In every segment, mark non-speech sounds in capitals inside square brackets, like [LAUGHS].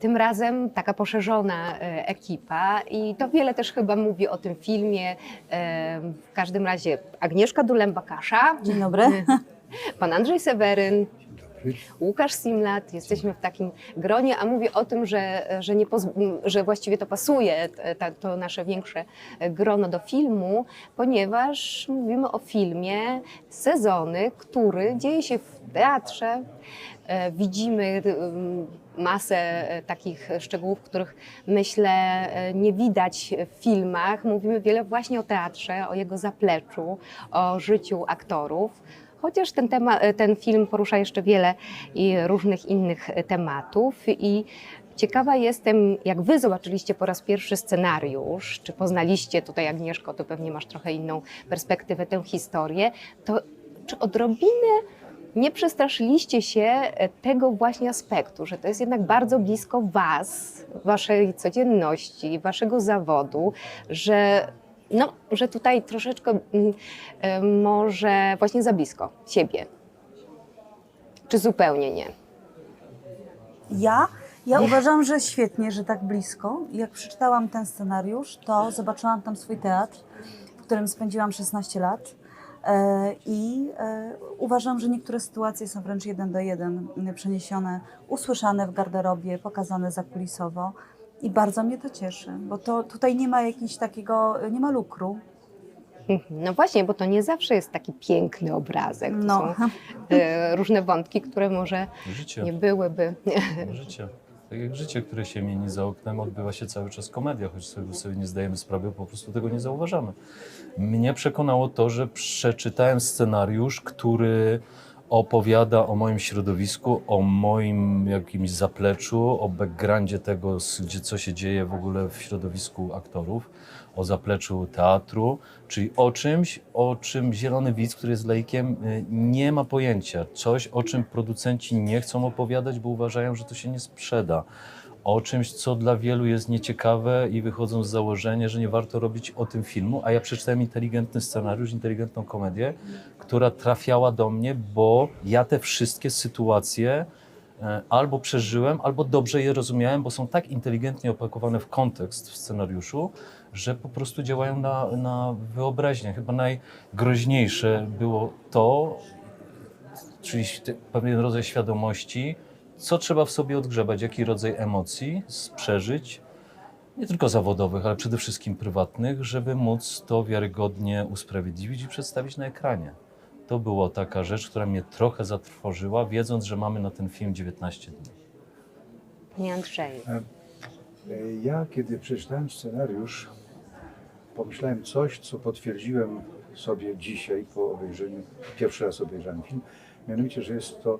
Tym razem taka poszerzona e, ekipa i to wiele też chyba mówi o tym filmie. E, W każdym razie Agnieszka Dulęba-Kasza, Dzień dobry. [LAUGHS] pan Andrzej Seweryn, Łukasz Simlat, jesteśmy w takim gronie, a mówię o tym, że, że, nie że właściwie to pasuje, t- ta, to nasze większe grono do filmu, ponieważ mówimy o filmie Sezony, który dzieje się w teatrze. E, Widzimy em, masę e, takich szczegółów, których myślę e, nie widać w filmach. Mówimy wiele właśnie o teatrze, o jego zapleczu, o życiu aktorów. Chociaż ten, tema, ten film porusza jeszcze wiele i różnych innych tematów i ciekawa jestem, jak wy zobaczyliście po raz pierwszy scenariusz, czy poznaliście tutaj Agnieszko, to pewnie masz trochę inną perspektywę, tę historię, to czy odrobinę nie przestraszyliście się tego właśnie aspektu, że to jest jednak bardzo blisko was, waszej codzienności, waszego zawodu, że no, że tutaj troszeczkę mm, może właśnie za blisko siebie. Czy zupełnie nie? Ja? Ja uważam, że świetnie, że tak blisko. Jak przeczytałam ten scenariusz, to zobaczyłam tam swój teatr, w którym spędziłam 16 lat. E, I e, uważam, że niektóre sytuacje są wręcz jeden do jeden przeniesione, usłyszane w garderobie, pokazane zakulisowo. I bardzo mnie to cieszy, bo to tutaj nie ma jakiegoś takiego, nie ma lukru. [LAUGHS] No właśnie, bo to nie zawsze jest taki piękny obrazek. To No. są e, różne wątki, które może Życie. nie byłyby. Życie. Tak jak życie, które się mieni za oknem, odbywa się cały czas komedia, choć sobie, sobie nie zdajemy sprawy, po prostu tego nie zauważamy. Mnie przekonało to, że przeczytałem scenariusz, który opowiada o moim środowisku, o moim jakimś zapleczu, o backgroundzie tego, gdzie co się dzieje w ogóle w środowisku aktorów, o zapleczu teatru, czyli o czymś, o czym zielony widz, który jest laikiem, y, nie ma pojęcia. Coś, o czym producenci nie chcą opowiadać, bo uważają, że to się nie sprzeda. O czymś, co dla wielu jest nieciekawe i wychodzą z założenia, że nie warto robić o tym filmu, a ja przeczytałem inteligentny scenariusz, inteligentną komedię, która trafiała do mnie, bo ja te wszystkie sytuacje e, albo przeżyłem, albo dobrze je rozumiałem, bo są tak inteligentnie opakowane w kontekst w scenariuszu, że po prostu działają na, na wyobraźnię. Chyba najgroźniejsze było to, czyli pewien rodzaj świadomości, co trzeba w sobie odgrzebać, jaki rodzaj emocji przeżyć, nie tylko zawodowych, ale przede wszystkim prywatnych, żeby móc to wiarygodnie usprawiedliwić i przedstawić na ekranie. To była taka rzecz, która mnie trochę zatrwożyła, wiedząc, że mamy na ten film 19 dni. Panie Andrzeju. Ja, kiedy przeczytałem scenariusz, pomyślałem coś, co potwierdziłem sobie dzisiaj po obejrzeniu, pierwszy raz obejrzałem film, mianowicie, że jest to e,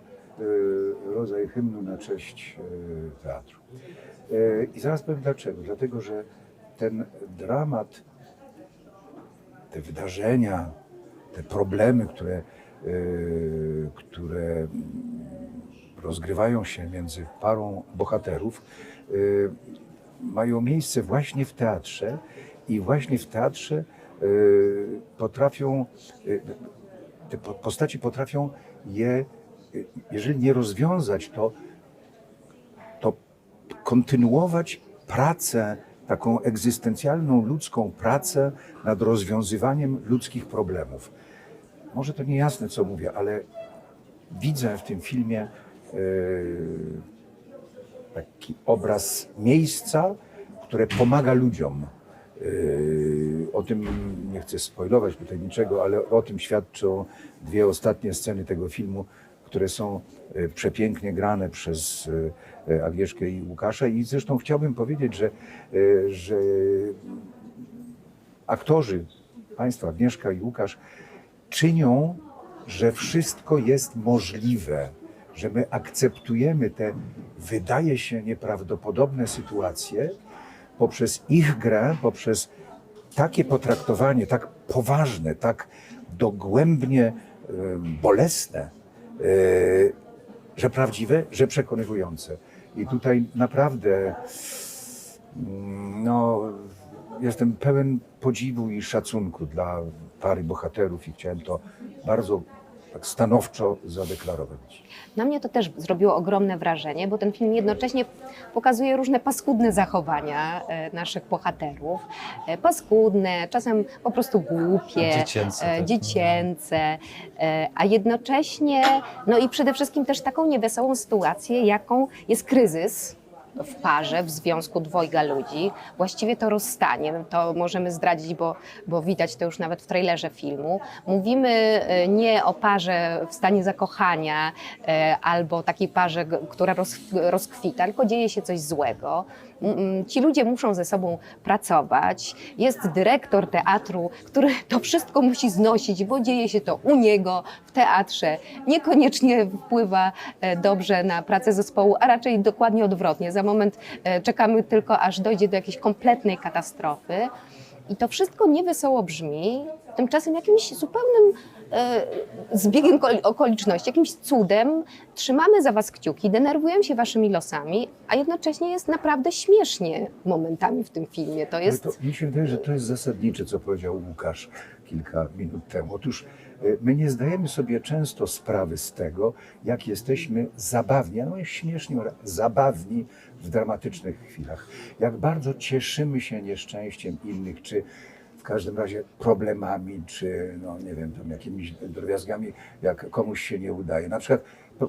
rodzaj hymnu na cześć e, teatru. E, I zaraz powiem dlaczego. Dlatego, że ten dramat, te wydarzenia, te problemy, które, które rozgrywają się między parą bohaterów, mają miejsce właśnie w teatrze i właśnie w teatrze y, potrafią, y, te po- postaci potrafią je, y, jeżeli nie rozwiązać, to, to kontynuować pracę, taką egzystencjalną, ludzką pracę nad rozwiązywaniem ludzkich problemów. Może to niejasne, co mówię, ale widzę w tym filmie y, taki obraz miejsca, które pomaga ludziom. Yy, O tym nie chcę spoilować tutaj niczego, ale o tym świadczą dwie ostatnie sceny tego filmu, które są yy, przepięknie grane przez yy, Agnieszkę i Łukasza. I zresztą chciałbym powiedzieć, że, że aktorzy, Państwo, Agnieszka i Łukasz, czynią, że wszystko jest możliwe, że my akceptujemy te, wydaje się, nieprawdopodobne sytuacje poprzez ich grę, poprzez takie potraktowanie, tak poważne, tak dogłębnie e, bolesne, e, że prawdziwe, że przekonywujące. I tutaj naprawdę mm, no, jestem pełen podziwu i szacunku dla pary bohaterów i chciałem to bardzo tak stanowczo zadeklarować. Na mnie to też zrobiło ogromne wrażenie, bo ten film jednocześnie pokazuje różne paskudne zachowania e, naszych bohaterów. E, Paskudne, czasem po prostu głupie, Dziecięce, e, tak. dziecięce a jednocześnie, no i przede wszystkim też taką niewesołą sytuację, jaką jest kryzys w parze, w związku dwojga ludzi. Właściwie to rozstanie, to możemy zdradzić, bo, bo widać to już nawet w trailerze filmu. Mówimy e, nie o parze w stanie zakochania e, albo takiej parze, która roz, rozkwita, tylko dzieje się coś złego. M- m, Ci ludzie muszą ze sobą pracować. Jest dyrektor teatru, który to wszystko musi znosić, bo dzieje się to u niego w teatrze. Niekoniecznie wpływa e, dobrze na pracę zespołu, a raczej dokładnie odwrotnie. Moment e, czekamy tylko, aż dojdzie do jakiejś kompletnej katastrofy. I to wszystko niewesoło brzmi, tymczasem jakimś zupełnym e, zbiegiem kol- okoliczności, jakimś cudem trzymamy za Was kciuki, denerwujemy się Waszymi losami, a jednocześnie jest naprawdę śmiesznie momentami w tym filmie. To jest... Ale to, mi się wydaje, że to jest zasadnicze, co powiedział Łukasz kilka minut temu. Otóż y, my nie zdajemy sobie często sprawy z tego, jak jesteśmy zabawni, a no śmieszni, ale zabawni w dramatycznych chwilach. Jak bardzo cieszymy się nieszczęściem innych, czy w każdym razie problemami, czy no nie wiem, tam jakimiś drobiazgami, jak komuś się nie udaje. Na przykład,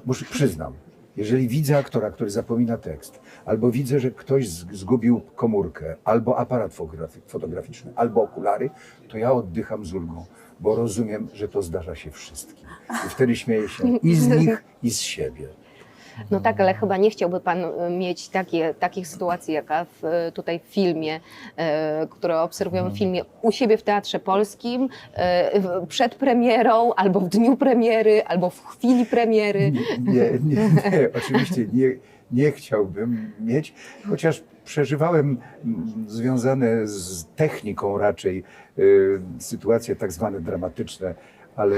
muszę przyznam, jeżeli widzę aktora, który zapomina tekst, albo widzę, że ktoś zgubił komórkę, albo aparat fotografi- fotograficzny, albo okulary, to ja oddycham z ulgą, bo rozumiem, że to zdarza się wszystkim. I wtedy śmieję się i z nich, i z siebie. No tak, ale chyba nie chciałby Pan e, mieć takie, takich sytuacji, jaka w, e, tutaj w filmie, e, które obserwujemy w filmie u siebie w Teatrze Polskim, e, w- przed premierą, albo w dniu premiery, albo w chwili premiery. Nie, nie, nie [LAUGHS] oczywiście nie, nie chciałbym mieć, chociaż przeżywałem mm, związane z techniką raczej y, sytuacje tak zwane dramatyczne, ale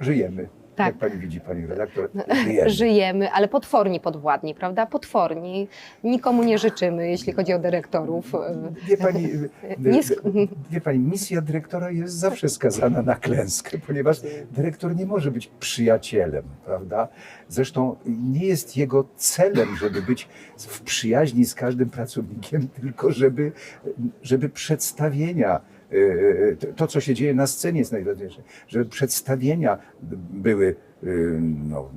żyjemy. Tak. Jak pani widzi, pani redaktor, żyjemy. [LAUGHS] Żyjemy, ale potworni podwładni, prawda? Potworni. Nikomu nie życzymy, jeśli chodzi o dyrektorów. E, Wie pani, Nie sk- wie pani, misja dyrektora jest zawsze skazana na klęskę, [LAUGHS] ponieważ dyrektor nie może być przyjacielem, prawda? Zresztą nie jest jego celem, żeby być w przyjaźni z każdym pracownikiem, [LAUGHS] tylko żeby, żeby przedstawienia, to co się dzieje na scenie jest najważniejsze, żeby przedstawienia były, y, no,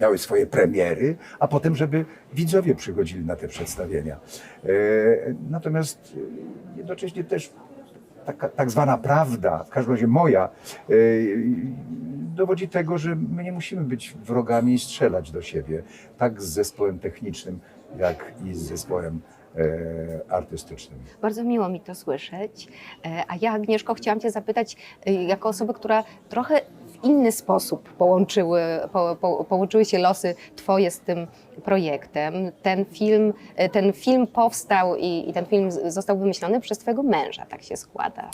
miały swoje premiery, a potem, żeby widzowie przychodzili na te przedstawienia. Natomiast jednocześnie też taka tak zwana prawda, w każdym razie moja, dowodzi tego, że my nie musimy być wrogami i strzelać do siebie, tak z zespołem technicznym, jak i z zespołem e. Bardzo miło mi to słyszeć. E, A ja, Agnieszko, chciałam Cię zapytać, e, jako osobę, która trochę w inny sposób połączyły, po, po, połączyły się losy Twoje z tym projektem. Ten film, ten film powstał i, i ten film został wymyślony przez Twojego męża, tak się składa.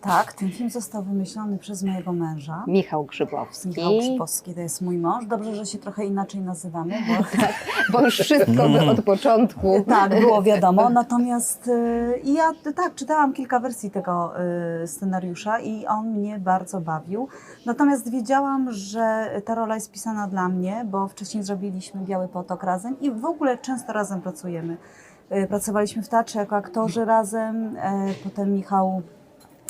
Tak, ten film został wymyślony przez mojego męża. Michał Grzybowski. Michał Grzybowski to jest mój mąż. Dobrze, że się trochę inaczej nazywamy, bo [LAUGHS] Bo już wszystko by od początku. [LAUGHS] tak, było wiadomo. Natomiast y, i ja tak, czytałam kilka wersji tego y, scenariusza i on mnie bardzo bawił. Natomiast wiedziałam, że ta rola jest pisana dla mnie, bo wcześniej zrobiliśmy Biały Potok razem i w ogóle często razem pracujemy. Y, Pracowaliśmy w teatrze jako aktorzy razem, potem Michał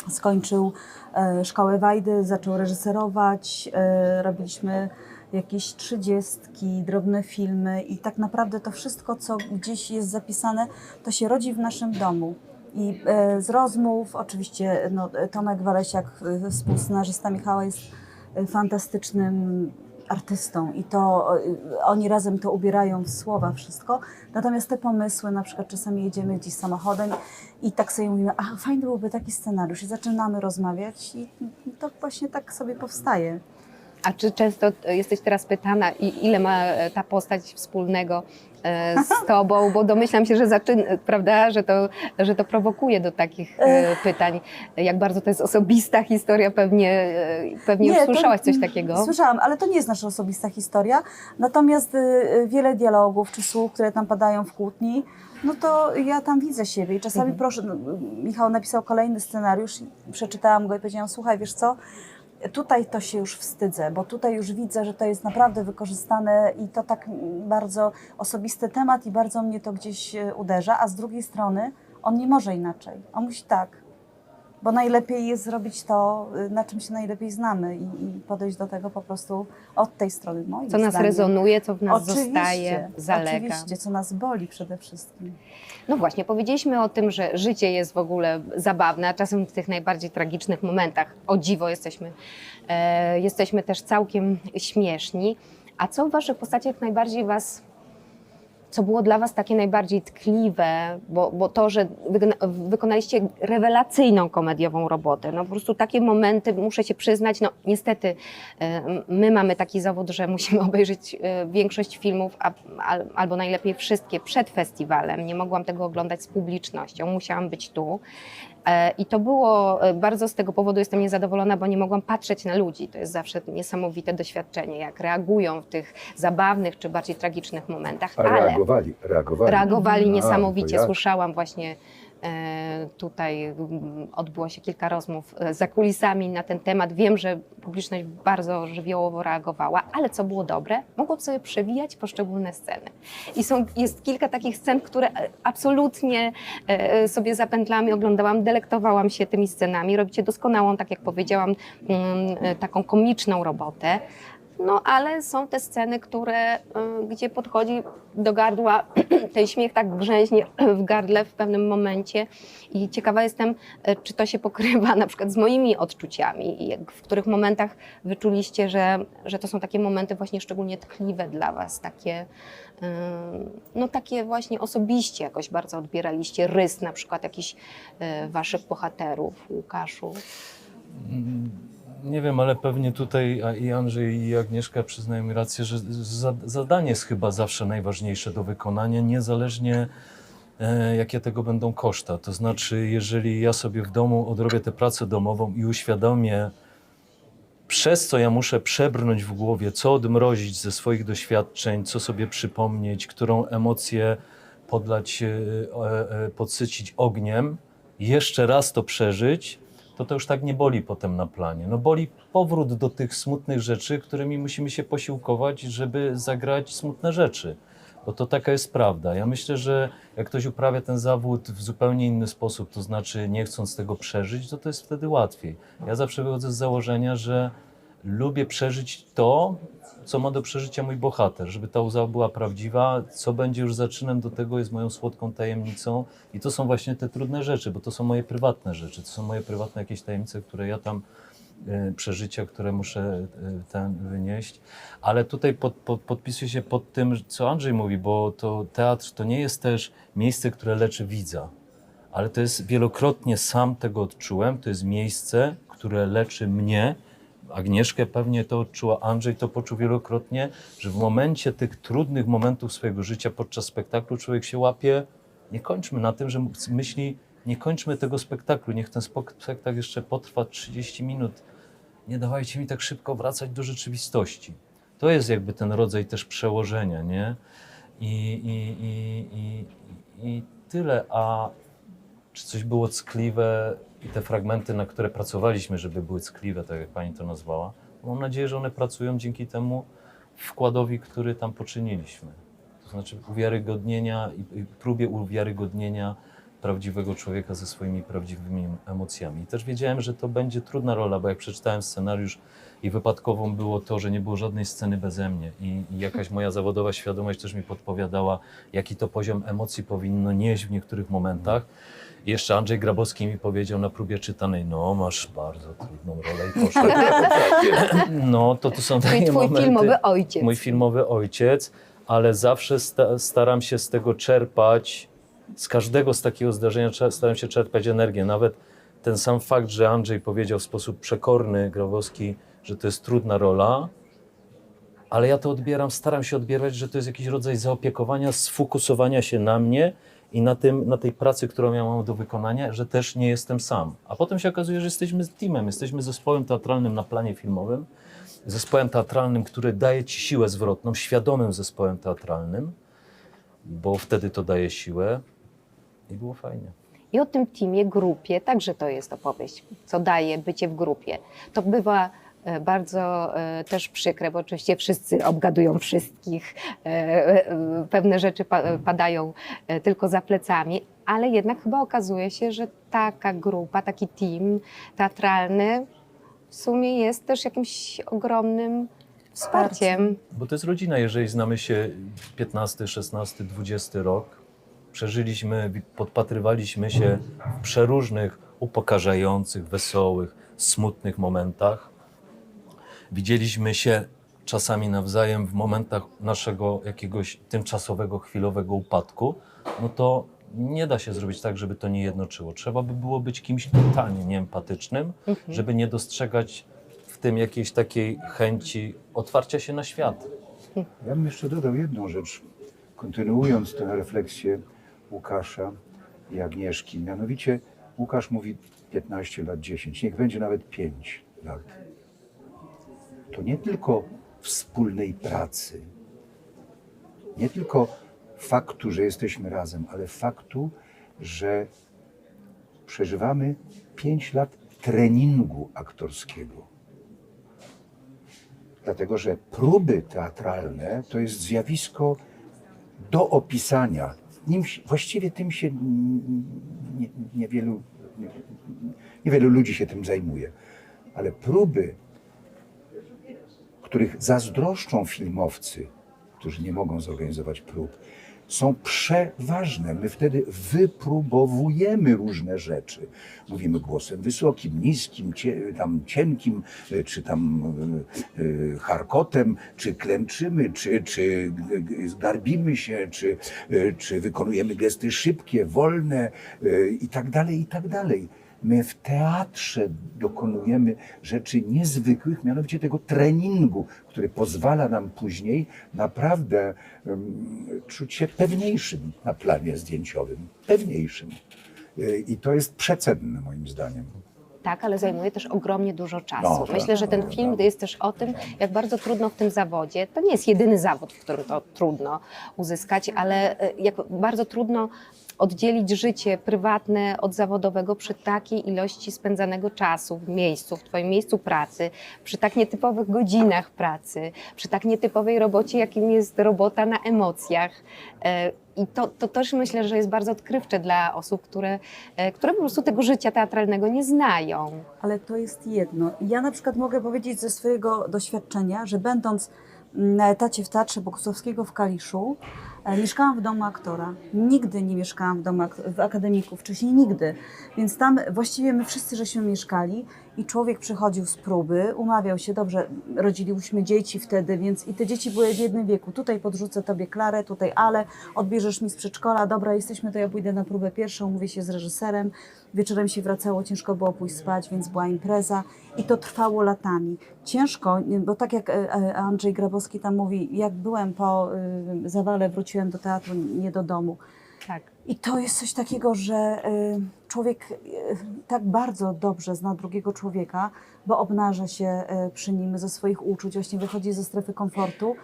skończył e, szkołę Wajdy, zaczął reżyserować, e, robiliśmy jakieś trzydziestki, drobne filmy i tak naprawdę to wszystko, co gdzieś jest zapisane, to się rodzi w naszym domu. I e, z rozmów, oczywiście no, Tomek Walesiak, współscenarzysta Michała jest fantastycznym artystą i to e, oni razem to ubierają w słowa wszystko. Natomiast te pomysły, na przykład czasami jedziemy gdzieś samochodem i tak sobie mówimy, a fajny byłby taki scenariusz i zaczynamy rozmawiać i to właśnie tak sobie powstaje. A czy często e, jesteś teraz pytana, ile ma e, ta postać wspólnego e, z tobą? Bo domyślam się, że zaczyn, prawda, że to, że to prowokuje do takich pytań. Jak bardzo to jest osobista historia, pewnie, pewnie już to- słyszałaś coś takiego. Słyszałam, ale to nie jest nasza osobista historia. Natomiast y, y, wiele dialogów czy słów, które tam padają w kłótni, no to ja tam widzę siebie i czasami Mhm. proszę, no, Michał napisał kolejny scenariusz, przeczytałam go i powiedziałam, słuchaj, wiesz co, Tutaj to się już wstydzę, bo tutaj już widzę, że to jest naprawdę wykorzystane i to tak bardzo osobisty temat i bardzo mnie to gdzieś e, uderza, a z drugiej strony on nie może inaczej. On musi tak, bo najlepiej jest zrobić to, y, na czym się najlepiej znamy i, i podejść do tego po prostu od tej strony moim Co nas zdaniem. rezonuje, co w nas Oczywiście, zostaje, zalega. Oczywiście, co nas boli przede wszystkim. No właśnie, powiedzieliśmy o tym, że życie jest w ogóle zabawne, a czasem w tych najbardziej tragicznych momentach, o dziwo, jesteśmy, e, jesteśmy też całkiem śmieszni. A co w Waszych postaciach najbardziej Was, co było dla Was takie najbardziej tkliwe, bo, bo to, że wykona- wykonaliście rewelacyjną komediową robotę, no po prostu takie momenty, muszę się przyznać, no niestety e, my mamy taki zawód, że musimy [LAUGHS] obejrzeć e, większość filmów, a, al- albo najlepiej wszystkie przed festiwalem. Nie mogłam tego oglądać z publicznością, musiałam być tu. E, I to było e, bardzo z tego powodu jestem niezadowolona, bo nie mogłam patrzeć na ludzi. To jest zawsze niesamowite doświadczenie, jak reagują w tych zabawnych czy bardziej tragicznych momentach. A reagowali, reagowali. Reagowali A, niesamowicie. jak? Słyszałam właśnie tutaj mm, odbyło się kilka rozmów e, za kulisami na ten temat. Wiem, że publiczność bardzo żywiołowo reagowała, ale co było dobre, mogłam sobie przewijać poszczególne sceny. I są, jest kilka takich scen, które e, absolutnie e, sobie zapętlam i oglądałam, delektowałam się tymi scenami. Robicie doskonałą, tak jak powiedziałam, mm, e, taką komiczną robotę. No ale są te sceny, które, y, gdzie podchodzi do gardła, [CLEARS THROAT] ten śmiech tak grzęźnie [CLEARS THROAT] w gardle w pewnym momencie i ciekawa jestem, y, czy to się pokrywa na przykład z moimi odczuciami w których momentach wyczuliście, że, że to są takie momenty właśnie szczególnie tkliwe dla Was, takie, y, no takie właśnie osobiście jakoś bardzo odbieraliście rys na przykład jakichś Waszych bohaterów, Łukaszu. Nie wiem, ale pewnie tutaj i Andrzej i Agnieszka przyznają mi rację, że za- zadanie jest chyba zawsze najważniejsze do wykonania, niezależnie e, jakie tego będą koszta. To znaczy, jeżeli ja sobie w domu odrobię tę pracę domową i uświadomię, przez co ja muszę przebrnąć w głowie, co odmrozić ze swoich doświadczeń, co sobie przypomnieć, którą emocję podlać, e, e, podsycić ogniem, jeszcze raz to przeżyć, to to już tak nie boli potem na planie. No boli powrót do tych smutnych rzeczy, którymi musimy się posiłkować, żeby zagrać smutne rzeczy. Bo to taka jest prawda. Ja myślę, że jak ktoś uprawia ten zawód w zupełnie inny sposób, to znaczy nie chcąc tego przeżyć, to to jest wtedy łatwiej. Ja zawsze wychodzę z założenia, że lubię przeżyć to, co ma do przeżycia mój bohater, żeby ta łza była prawdziwa. Co będzie już zaczynem do tego jest moją słodką tajemnicą i to są właśnie te trudne rzeczy, bo to są moje prywatne rzeczy, to są moje prywatne jakieś tajemnice, które ja tam e, przeżycia, które muszę e, ten wynieść. Ale tutaj pod, pod, podpisuję się pod tym, co Andrzej mówi, bo to teatr to nie jest też miejsce, które leczy widza, ale to jest wielokrotnie sam tego odczułem. To jest miejsce, które leczy mnie. Agnieszkę pewnie to odczuła, Andrzej to poczuł wielokrotnie, że w momencie tych trudnych momentów swojego życia podczas spektaklu człowiek się łapie. Nie kończmy na tym, że myśli, nie kończmy tego spektaklu, niech ten spektakl jeszcze potrwa 30 minut. Nie dawajcie mi tak szybko wracać do rzeczywistości. To jest jakby ten rodzaj też przełożenia, nie? I, i, i, i, i tyle. A czy coś było ckliwe i te fragmenty, na które pracowaliśmy, żeby były ckliwe, tak jak pani to nazwała, mam nadzieję, że one pracują dzięki temu wkładowi, który tam poczyniliśmy. To znaczy uwiarygodnienia i, próbie uwiarygodnienia prawdziwego człowieka ze swoimi prawdziwymi emocjami. I też wiedziałem, że to będzie trudna rola, bo jak przeczytałem scenariusz i wypadkową było to, że nie było żadnej sceny beze mnie i, i jakaś moja zawodowa świadomość też mi podpowiadała, jaki to poziom emocji powinno nieść w niektórych momentach. I jeszcze Andrzej Grabowski mi powiedział na próbie czytanej, no masz bardzo trudną rolę i [LAUGHS] poszedł. No to to są takie Czyli twój momenty. filmowy ojciec. Mój filmowy ojciec, ale zawsze sta staram się z tego czerpać, z każdego z takiego zdarzenia staram się czerpać energię. Nawet ten sam fakt, że Andrzej powiedział w sposób przekorny Grabowski, że to jest trudna rola, ale ja to odbieram, staram się odbierać, że to jest jakiś rodzaj zaopiekowania, sfokusowania się na mnie i na, tym, na tej pracy, którą ja mam do wykonania, że też nie jestem sam. A potem się okazuje, że jesteśmy teamem, jesteśmy zespołem teatralnym na planie filmowym, zespołem teatralnym, który daje ci siłę zwrotną, świadomym zespołem teatralnym, bo wtedy to daje siłę i było fajnie. I o tym teamie, grupie, także to jest opowieść, co daje bycie w grupie. To bywa bardzo e, też przykre, bo oczywiście wszyscy obgadują wszystkich, e, e, pewne rzeczy pa- padają e, tylko za plecami, ale jednak chyba okazuje się, że taka grupa, taki team teatralny w sumie jest też jakimś ogromnym wsparciem. Bo to jest rodzina, jeżeli znamy się 15, 16, 20 rok, przeżyliśmy, podpatrywaliśmy się w przeróżnych, upokarzających, wesołych, smutnych momentach. Widzieliśmy się czasami nawzajem w momentach naszego jakiegoś tymczasowego, chwilowego upadku, no to nie da się zrobić tak, żeby to nie jednoczyło. Trzeba by było być kimś totalnie nieempatycznym, żeby nie dostrzegać w tym jakiejś takiej chęci otwarcia się na świat. Ja bym jeszcze dodał jedną rzecz, kontynuując tę refleksję Łukasza i Agnieszki. Mianowicie Łukasz mówi 15 lat, 10, niech będzie nawet 5 lat. To nie tylko wspólnej pracy, nie tylko faktu, że jesteśmy razem, ale faktu, że przeżywamy 5 lat treningu aktorskiego. Dlatego, że próby teatralne to jest zjawisko do opisania. Nim, właściwie tym się niewielu, nie, niewielu ludzi się tym zajmuje. Ale próby, których zazdroszczą filmowcy, którzy nie mogą zorganizować prób, są przeważne. My wtedy wypróbowujemy różne rzeczy. Mówimy głosem wysokim, niskim, cie, tam cienkim, y, czy tam y, charkotem, czy klęczymy, czy, czy garbimy się, czy, czy wykonujemy gesty szybkie, wolne y, i tak dalej, i tak dalej. My w teatrze dokonujemy rzeczy niezwykłych, mianowicie tego treningu, który pozwala nam później naprawdę em, czuć się pewniejszym na planie zdjęciowym. Pewniejszym. Y, I to jest przecenne moim zdaniem. Tak, ale zajmuje też ogromnie dużo czasu. No, tak, Myślę, że ten tak, film tak. jest też o tym, jak bardzo trudno w tym zawodzie. To nie jest jedyny zawód, w którym to trudno uzyskać, ale e, jak bardzo trudno oddzielić życie prywatne od zawodowego przy takiej ilości spędzanego czasu w miejscu, w Twoim miejscu pracy, przy tak nietypowych godzinach pracy, przy tak nietypowej robocie, jakim jest robota na emocjach. E, I to, to też myślę, że jest bardzo odkrywcze dla osób, które, e, które po prostu tego życia teatralnego nie znają. Ale to jest jedno. Ja na przykład mogę powiedzieć ze swojego doświadczenia, że będąc na etacie w Teatrze Bogusławskiego w Kaliszu, mieszkałam w domu aktora. Nigdy nie mieszkałam w domu w akademiku, wcześniej nigdy. Więc tam właściwie my wszyscy żeśmy mieszkali i człowiek przychodził z próby, umawiał się, dobrze, rodziliśmy dzieci wtedy, więc i te dzieci były w jednym wieku. Tutaj podrzucę tobie Klarę, tutaj Ale, odbierzesz mi z przedszkola, dobra, jesteśmy, to ja pójdę na próbę pierwszą, mówię się z reżyserem. Wieczorem się wracało, ciężko było pójść spać, więc była impreza i to trwało latami. Ciężko, bo tak jak e, e, Andrzej Grabowski tam mówi, jak byłem po y, zawale, wróciłem do teatru, nie do domu. Tak. I to jest coś takiego, że y, człowiek y, tak bardzo dobrze zna drugiego człowieka, bo obnaża się y, przy nim ze swoich uczuć, właśnie wychodzi ze strefy komfortu,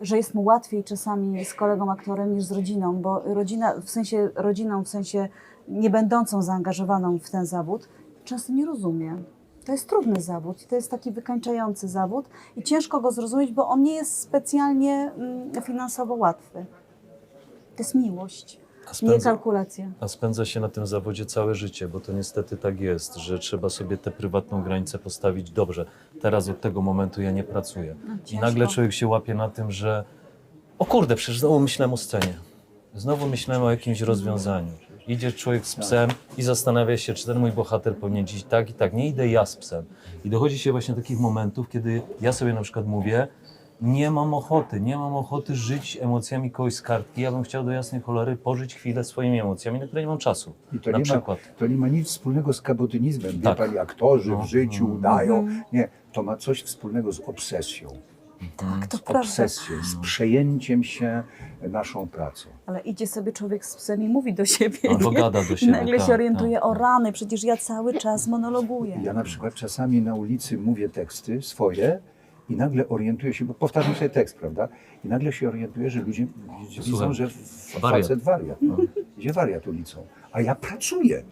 że jest mu łatwiej czasami z kolegą aktorem niż z rodziną, bo rodzina, w sensie rodziną, w sensie nie będącą zaangażowaną w ten zawód, często nie rozumie. To jest trudny zawód i to jest taki wykańczający zawód i ciężko go zrozumieć, bo on nie jest specjalnie mm, finansowo łatwy. To jest miłość, A nie spędza, kalkulacja. a spędza się na tym zawodzie całe życie, bo to niestety tak jest, że trzeba sobie tę prywatną granicę postawić dobrze. Teraz od tego momentu ja nie pracuję. I ciężko. nagle człowiek się łapie na tym, że o kurde, przecież znowu myślałem o scenie. Znowu myślałem o jakimś rozwiązaniu. Idzie człowiek z psem i zastanawia się, czy ten mój bohater powinien dziś tak i tak. Nie idę ja z psem. I dochodzi się właśnie do takich momentów, kiedy ja sobie na przykład mówię, nie mam ochoty, nie mam ochoty żyć emocjami kogoś z kartki. Ja bym chciał do jasnej cholery pożyć chwilę swoimi emocjami, na które nie mam czasu. I to na nie, ma, przykład. to nie ma nic wspólnego z kabotynizmem. Wie Tak. pani, aktorzy No, w życiu no. udają. Nie, to ma coś wspólnego z obsesją. Tak, to Z prawda. obsesją, z przejęciem się naszą pracą. Ale idzie sobie człowiek z psem i mówi do siebie. Albo nie? gada do I siebie, nagle tak, się orientuje, tak, o tak. rany, przecież ja cały czas monologuję. Ja na przykład czasami na ulicy mówię teksty swoje i nagle orientuję się, bo powtarzam sobie tekst, prawda? I nagle się orientuję, że ludzie widzą, że f- wariat. facet wariat. Idzie wariat ulicą. A ja pracuję.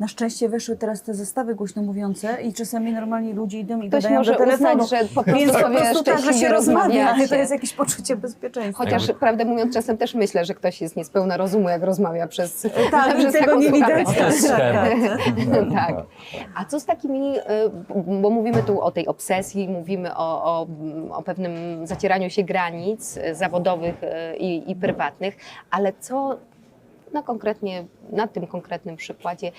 Na szczęście weszły teraz te zestawy głośno mówiące i czasami normalni ludzie idą i Ktoś gadają może do telefonu. uznać, że po prostu Więc po prostu tak, że się rozmawia, ale to jest jakieś poczucie bezpieczeństwa. Chociaż, Jakby- prawdę mówiąc, czasem też myślę, że ktoś jest niespełna rozumu, jak rozmawia przez Tak, przez tego taką nie widać. słuchawkę. No to jest schemat. [LAUGHS] tak. A co z takimi, y, bo mówimy tu o tej obsesji, mówimy o, o, o pewnym zacieraniu się granic y, zawodowych y, i, i prywatnych, ale co na, konkretnie, na tym konkretnym przykładzie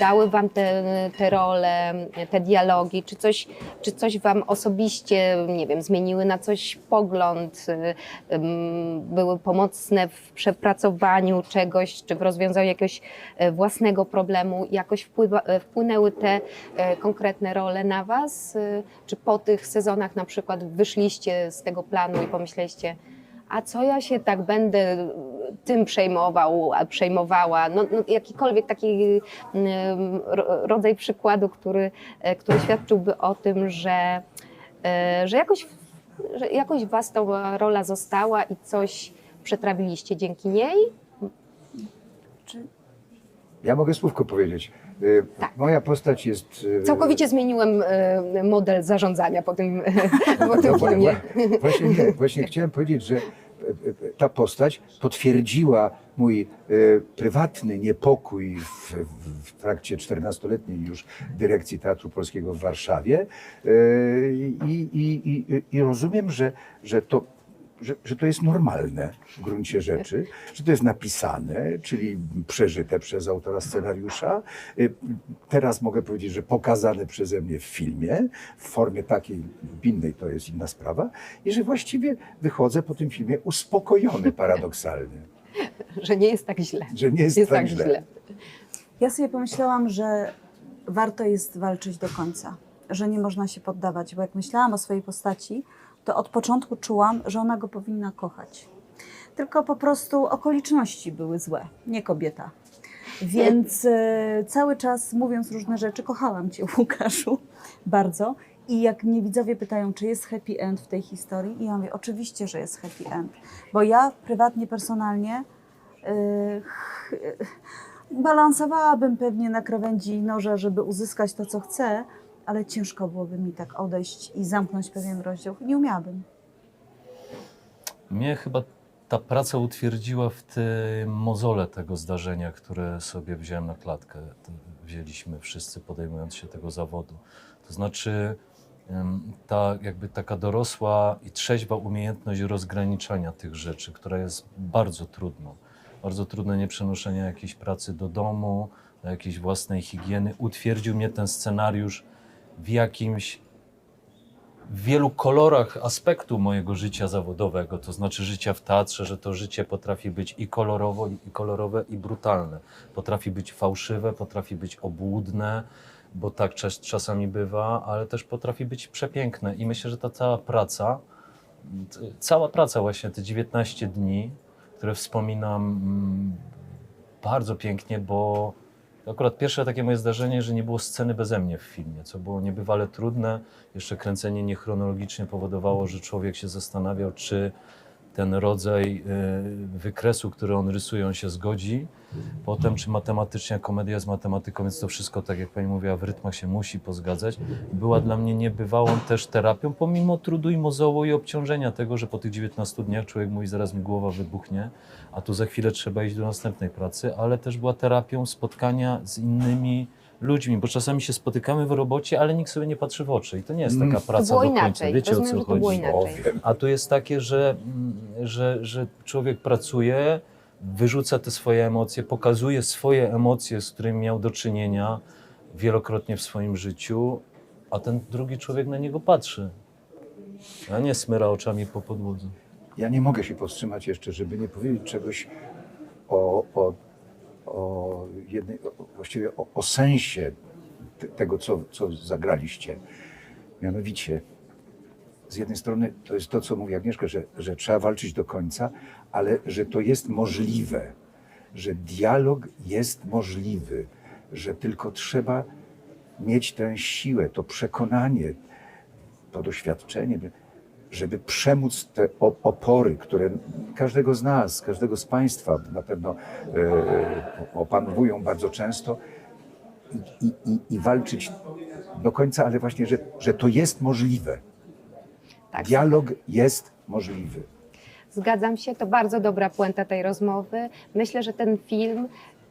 dały Wam te, te role, te dialogi? Czy coś, czy coś Wam osobiście, nie wiem, zmieniły na coś pogląd, były pomocne w przepracowaniu czegoś, czy w rozwiązaniu jakiegoś e, własnego problemu? Jakoś wpływa, e, wpłynęły te e, konkretne role na Was? Czy po tych sezonach na przykład wyszliście z tego planu i pomyśleliście, a co ja się tak będę tym przejmował, przejmowała? No, no, jakikolwiek taki mm, ro- rodzaj przykładu, który, e, który świadczyłby o tym, że, e, że, jakoś, że jakoś Was ta rola została i coś przetrawiliście dzięki niej? Czy Ja mogę słówko powiedzieć. Y, Tak. Moja postać jest... Całkowicie zmieniłem e, model zarządzania po tym, [LAUGHS] po tym No, filmie. Właśnie nie, właśnie chciałem powiedzieć, że e, e, ta postać potwierdziła mój e, prywatny niepokój w, w, trakcie 14-letniej już dyrekcji Teatru Polskiego w Warszawie. E, i, i, i, i rozumiem, że, że to że, że to jest normalne w gruncie rzeczy, że to jest napisane, czyli przeżyte przez autora scenariusza. Y, Teraz mogę powiedzieć, że pokazane przeze mnie w filmie, w formie takiej lub innej, to jest inna sprawa, i że właściwie wychodzę po tym filmie uspokojony paradoksalnie, [LAUGHS] Że nie jest tak źle. że nie jest, Jest tak tak źle. źle. Ja sobie pomyślałam, że warto jest walczyć do końca, że nie można się poddawać, bo jak myślałam o swojej postaci, to od początku czułam, że ona go powinna kochać. Tylko po prostu okoliczności były złe, nie kobieta. Więc e, cały czas mówiąc różne rzeczy, kochałam cię, [LAUGHS] Łukaszu, bardzo. I jak mnie widzowie pytają, czy jest happy end w tej historii, i ja mówię, oczywiście, że jest happy end. Bo ja prywatnie, personalnie ch- balansowałabym pewnie na krawędzi noża, żeby uzyskać to, co chcę, ale ciężko byłoby mi tak odejść i zamknąć pewien rozdział. Nie umiałabym. Mnie chyba ta praca utwierdziła w tym mozole tego zdarzenia, które sobie wziąłem na klatkę. Wzięliśmy wszyscy podejmując się tego zawodu. To znaczy ta jakby taka dorosła i trzeźwa umiejętność rozgraniczania tych rzeczy, która jest bardzo trudną. Bardzo trudne nieprzenoszenie jakiejś pracy do domu, do jakiejś własnej higieny. Utwierdził mnie ten scenariusz w jakimś w wielu kolorach aspektu mojego życia zawodowego, to znaczy życia w teatrze, że to życie potrafi być i kolorowo, i kolorowe, i brutalne. Potrafi być fałszywe, potrafi być obłudne, bo tak czas, czasami bywa, ale też potrafi być przepiękne. I myślę, że ta cała praca, cała praca właśnie, te 19 dni, które wspominam mm, bardzo pięknie, bo akurat pierwsze takie moje zdarzenie, że nie było sceny beze mnie w filmie, co było niebywale trudne. Jeszcze kręcenie niechronologicznie powodowało, że człowiek się zastanawiał, czy ten rodzaj y, wykresu, który on rysuje, on się zgodzi. Potem, czy matematycznie komedia jest matematyką, więc to wszystko, tak jak pani mówiła, w rytmach się musi pozgadzać. Była dla mnie niebywałą też terapią, pomimo trudu i mozołu i obciążenia tego, że po tych 19 dniach człowiek mówi, zaraz mi głowa wybuchnie, a tu za chwilę trzeba iść do następnej pracy, ale też była terapią spotkania z innymi ludźmi, bo czasami się spotykamy w robocie, ale nikt sobie nie patrzy w oczy i to nie jest taka Mm. praca To było do końca. inaczej. Wiecie o Rozumiem, co że to było chodzi? O. A tu jest takie, że, mm, że, że człowiek pracuje, wyrzuca te swoje emocje, pokazuje swoje emocje, z którymi miał do czynienia wielokrotnie w swoim życiu, a ten drugi człowiek na niego patrzy, a nie smyra oczami po podłodze. Ja nie mogę się powstrzymać jeszcze, żeby nie powiedzieć czegoś o, o, o jednej, właściwie o, o sensie te- tego, co, co zagraliście. Mianowicie, z jednej strony to jest to, co mówi Agnieszka, że, że trzeba walczyć do końca, ale że to jest możliwe, że dialog jest możliwy, że tylko trzeba mieć tę siłę, to przekonanie, to doświadczenie, żeby przemóc te opory, które każdego z nas, każdego z Państwa na pewno e, opanowują bardzo często, i, i, i, i walczyć do końca, ale właśnie, że, że to jest możliwe. Tak. Dialog jest możliwy. Zgadzam się, to bardzo dobra puenta tej rozmowy. Myślę, że ten film,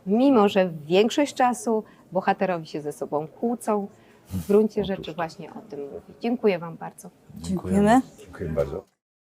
mimo że większość czasu bohaterowie się ze sobą kłócą, w gruncie rzeczy właśnie o tym mówi. Dziękuję Wam bardzo. Dziękujemy. Dziękuję bardzo.